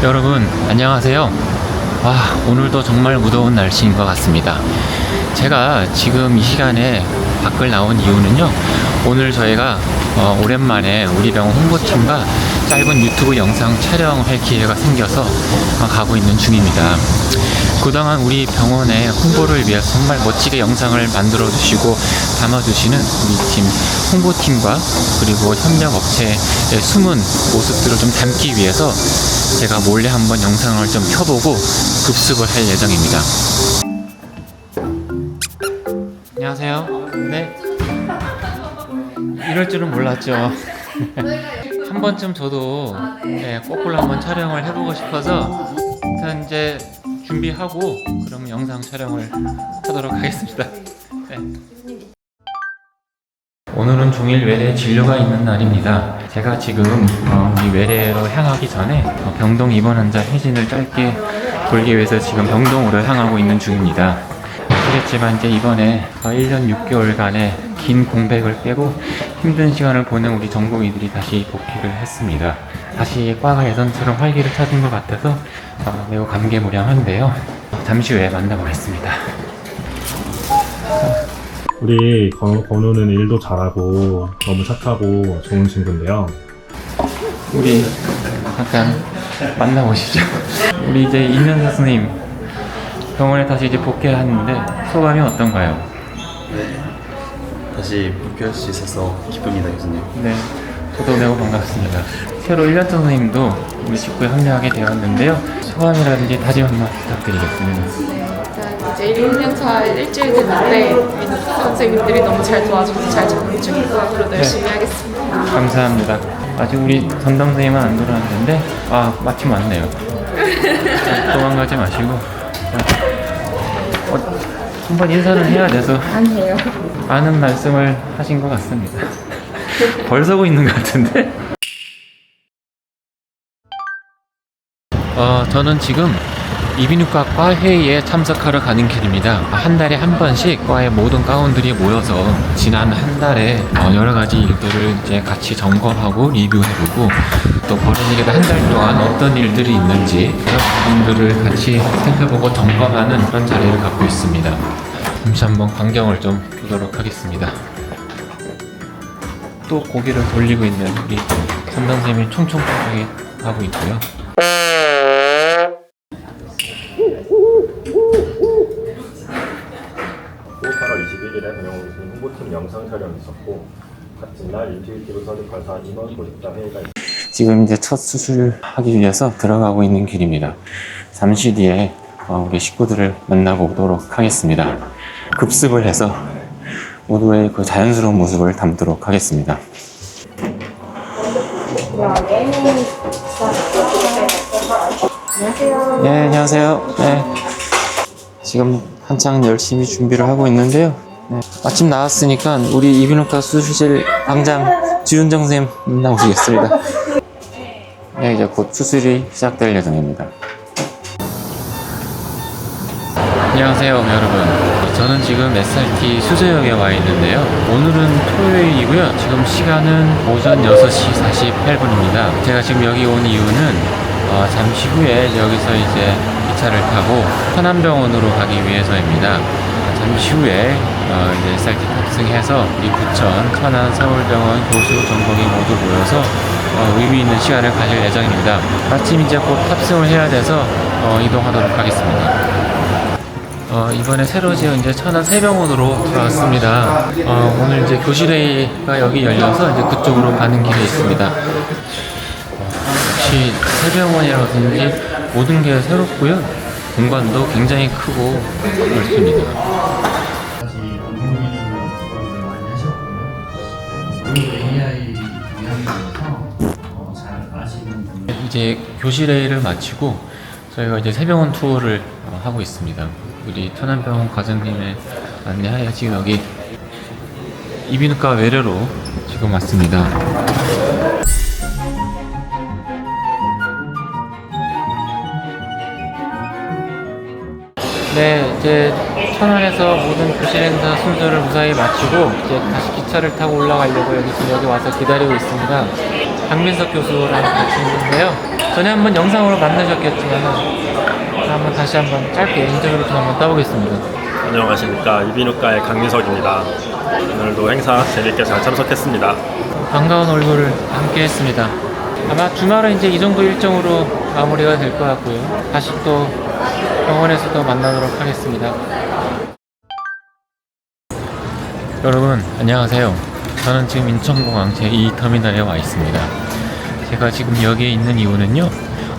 여러분 안녕하세요. 와 오늘도 정말 무더운 날씨인 것 같습니다. 제가 지금 이 시간에 밖을 나온 이유는요. 오늘 저희가 어, 오랜만에 우리 병원 홍보팀과 짧은 유튜브 영상 촬영할 기회가 생겨서 어, 가고 있는 중입니다. 그동안 우리 병원의 홍보를 위해서 정말 멋지게 영상을 만들어 주시고 담아 주시는 우리 팀 홍보팀과 그리고 협력 업체의 숨은 모습들을 좀 담기 위해서 제가 몰래 한번 영상을 좀 켜보고 급습을 할 예정입니다. 안녕하세요. 네. 이럴 줄은 몰랐죠. 한 번쯤 저도 네, 거꾸로 한번 촬영을 해보고 싶어서 일단 이제 준비하고 그러면 영상 촬영을 하도록 하겠습니다. 네. 오늘은 종일 외래 진료가 있는 날입니다. 제가 지금 어, 이 외래로 향하기 전에 어, 병동 입원 환자 회진을 짧게 돌기 위해서 지금 병동으로 향하고 있는 중입니다. 아시겠지만 이제 이번에 1년 6개월간의 긴 공백을 깨고 힘든 시간을 보낸 우리 전공의들이 다시 복귀를 했습니다. 다시 과가 예전처럼 활기를 찾은 것 같아서 어, 매우 감개무량한데요. 잠시 후에 만나보겠습니다. 우리 건, 건우는 일도 잘하고 너무 착하고 좋은 친구인데요. 우리 잠깐 만나보시죠. 우리 이제 이면사 선생님 병원에 다시 이제 복귀하는데 소감이 어떤가요? 다시 복귀할 수 있어서 기쁩니다, 교수님. 네, 저도 매우 반갑습니다. 새로 1년 선생님도 우리 직구에 합류하게 되었는데요. 소감이라든지 다짐 한번 부탁드리겠습니다. 일단 이제 1년차 일주일 됐는데 선생님들이 너무 잘 도와줘서 잘 중이고 앞으로도 열심히 하겠습니다. 감사합니다. 아직 우리 전담 선생님은 안 돌아왔는데 아 마침 왔네요. 자, 도망가지 마시고 자, 어, 한번 인사는 해야 돼서 아니에요. 많은 말씀을 하신 것 같습니다. 벌 서고 있는 것 같은데? 어, 저는 지금 이비인후과 과 회의에 참석하러 가는 길입니다. 한 달에 한 번씩 과의 모든 가운들이 모여서 지난 한 달에 어, 여러 가지 일들을 이제 같이 점검하고 리뷰해보고 또 벌어지게 한 달 동안 어떤 일들이 있는지 그런 부분들을 같이 살펴보고 점검하는 그런 자리를 갖고 있습니다. 잠시 한번 광경을 좀 보도록 하겠습니다. 또 고개를 돌리고 있는 우리 선생님이 총총하게 하고 있고요. 영상 촬영이 있었고 같은 날 인투이티브 서류 관사 인원 조직자 회의가 있 지금 이제 첫 수술 하기 위해서 들어가고 있는 길입니다. 잠시 뒤에 어, 우리 식구들을 만나보도록 하겠습니다. 급습을 해서 모두의 그 자연스러운 모습을 담도록 하겠습니다. 안녕하세요. 네, 안녕하세요. 네. 지금 한창 열심히 준비를 하고 있는데요. 네. 마침 나왔으니까 우리 이비인후과 수술실 방장 주윤정 선생님 나오시겠습니다. 네, 이제 곧 수술이 시작될 예정입니다. 안녕하세요, 여러분. 저는 지금 SRT 수제역에 와 있는데요. 오늘은 토요일이고요. 지금 시간은 오전 6시 48분입니다. 제가 지금 여기 온 이유는 어, 잠시 후에 여기서 이제 기차를 타고 천안병원으로 가기 위해서입니다. 잠시 후에 어, 이제 SRT 탑승해서 우리 부천, 천안, 서울병원 교수, 전공이 모두 모여서 어, 의미 있는 시간을 가질 예정입니다. 마침 이제 곧 탑승을 해야 돼서 어, 이동하도록 하겠습니다. 어, 이번에 새로 지은 이제 천안 세병원으로 들어왔습니다. 어, 오늘 이제 교실회의가 여기 열려서 이제 그쪽으로 가는 길에 있습니다. 어, 역시 세병원이라서 그런지 모든 게 새롭고요. 공간도 굉장히 크고 넓습니다. 어, 이제 교실회의를 마치고 저희가 이제 세병원 투어를 어, 하고 있습니다. 우리 천안병원 과장님의 안내하에 지금 여기 이비인후과 외래로 지금 왔습니다. 네, 이제 천안에서 모든 교실 행사 순서를 무사히 마치고 이제 다시 기차를 타고 올라가려고 여기 지금 여기 와서 기다리고 있습니다. 박민석 교수랑 같이 있는데요. 전에 한번 영상으로 만나셨겠지만 한번 다시 한번 짧게 인터뷰를 좀 한번 따보겠습니다. 안녕하십니까 이비인후과의 강민석입니다. 오늘도 행사 재밌게 잘 참석했습니다. 반가운 얼굴을 함께 했습니다. 아마 주말은 이제 이 정도 일정으로 마무리가 될 것 같고요. 다시 또 병원에서 또 만나도록 하겠습니다. 여러분, 안녕하세요. 저는 지금 인천공항 제2터미널에 와 있습니다. 제가 지금 여기에 있는 이유는요,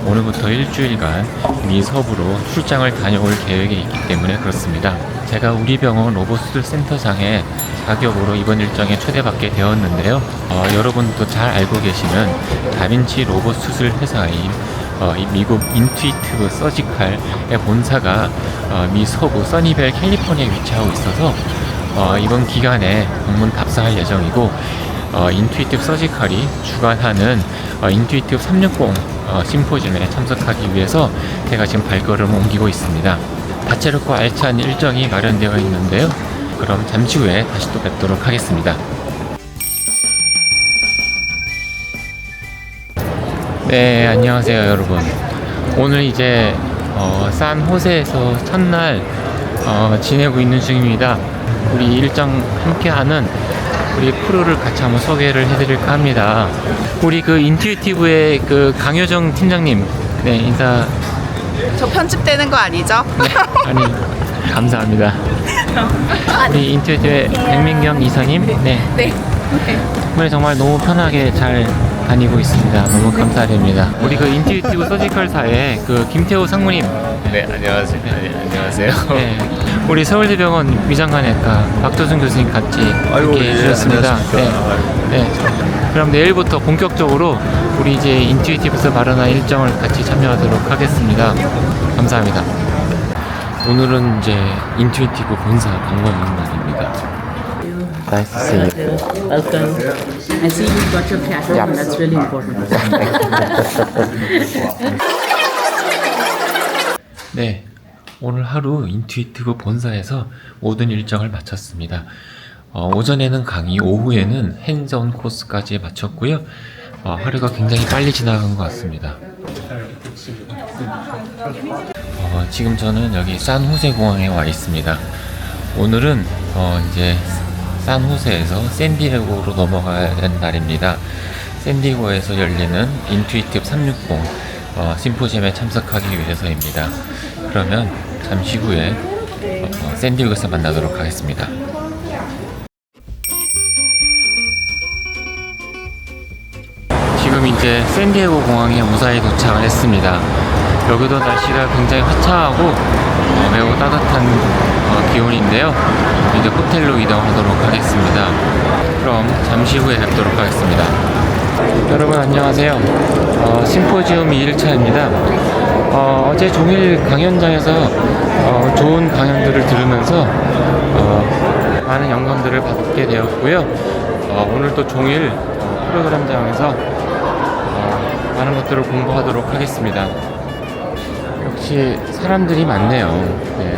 오늘부터 일주일간 미 서부로 출장을 다녀올 계획이 있기 때문에 그렇습니다. 제가 우리 병원 로봇수술 센터장에 자격으로 이번 일정에 초대받게 되었는데요. 어, 여러분도 잘 알고 계시는 다빈치 로봇 수술 회사인 어, 이 미국 인투이티브 서지칼의 본사가 어, 미 서부 써니벨 캘리포니아에 위치하고 있어서 어, 이번 기간에 방문 답사할 예정이고 어, 인투이티브 서지칼이 주관하는 어, 인투이티브 360 어, 심포지움에 참석하기 위해서 제가 지금 발걸음을 옮기고 있습니다. 다채롭고 알찬 일정이 마련되어 있는데요. 그럼 잠시 후에 다시 또 뵙도록 하겠습니다. 네, 안녕하세요, 여러분. 오늘 이제 어, 산 호세에서 첫날 어, 지내고 있는 중입니다. 우리 일정 함께하는 우리 크루를 같이 한번 소개를 해드릴까 합니다. 우리 그 인투이티브의 그 강효정 팀장님, 네 인사. 저 편집되는 거 아니죠? 네, 아니 감사합니다. 우리 인투이티브의 백민경 이사님, 네. 네. 오늘 정말 너무 편하게 잘 다니고 있습니다. 너무 감사드립니다. 우리 그 인투이티브 서지컬사의 그 김태호 상무님. 네, 안녕하세요. 네, 안녕하세요. 네. 우리 서울대병원 위장관외과 박도준 교수님 같이 아이고, 함께 예, 해주셨습니다. 네. 안녕하십니까. 네. 그럼 내일부터 본격적으로 우리 이제 인투이티브에서 마련한 일정을 같이 참여하도록 하겠습니다. 감사합니다. 오늘은 이제 인투이티브 본사 방문 날입니다. Nice to see you. Welcome. I see you've got your cat home. That's really important. 네, 오늘 하루 인투이티브 본사에서 모든 일정을 마쳤습니다. 어, 오전에는 강의, 오후에는 핸즈온 코스까지 마쳤고요. 어, 하루가 굉장히 빨리 지나간 것 같습니다. 어, 지금 저는 여기 산호세 공항에 와 있습니다. 오늘은 어, 이제 산호세에서 샌디에고로 넘어가야 되는 날입니다. 샌디에고에서 열리는 인투이티브 360 어, 심포지엄에 참석하기 위해서입니다. 그러면 잠시 후에 어, 어, 샌디에고에서 만나도록 하겠습니다. 지금 이제 샌디에고 공항에 무사히 도착을 했습니다. 여기도 날씨가 굉장히 화창하고 어, 매우 따뜻한 어, 기온인데요. 이제 호텔로 이동하도록 하겠습니다. 그럼 잠시 후에 뵙도록 하겠습니다. 여러분 안녕하세요. 어, 심포지움 2일차입니다. 어, 제 종일 강연장에서 어, 좋은 강연들을 들으면서 어, 많은 영감들을 받게 되었고요. 어, 오늘도 종일 어, 프로그램장에서 어, 많은 것들을 공부하도록 하겠습니다. 역시 사람들이 많네요. 네.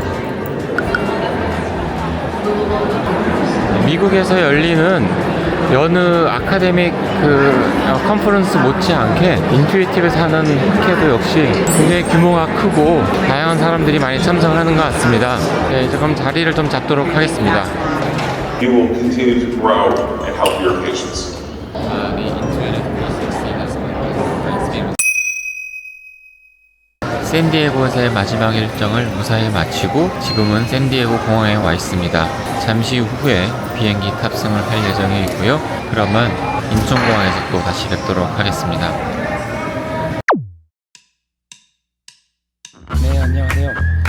미국에서 열리는 여느 아카데믹 그 어, 컨퍼런스 못지않게 인투이티브에서 하는 학회도 역시 굉장히 규모가 크고 다양한 사람들이 많이 참석을 하는 것 같습니다. 네, 이제 그럼 자리를 좀 잡도록 하겠습니다. 샌디에고에서의 마지막 일정을 무사히 마치고 지금은 샌디에고 공항에 와 있습니다. 잠시 후에 비행기 탑승을 할 예정이 있고요. 그러면 인천공항에서 또 다시 뵙도록 하겠습니다. 네, 안녕하세요.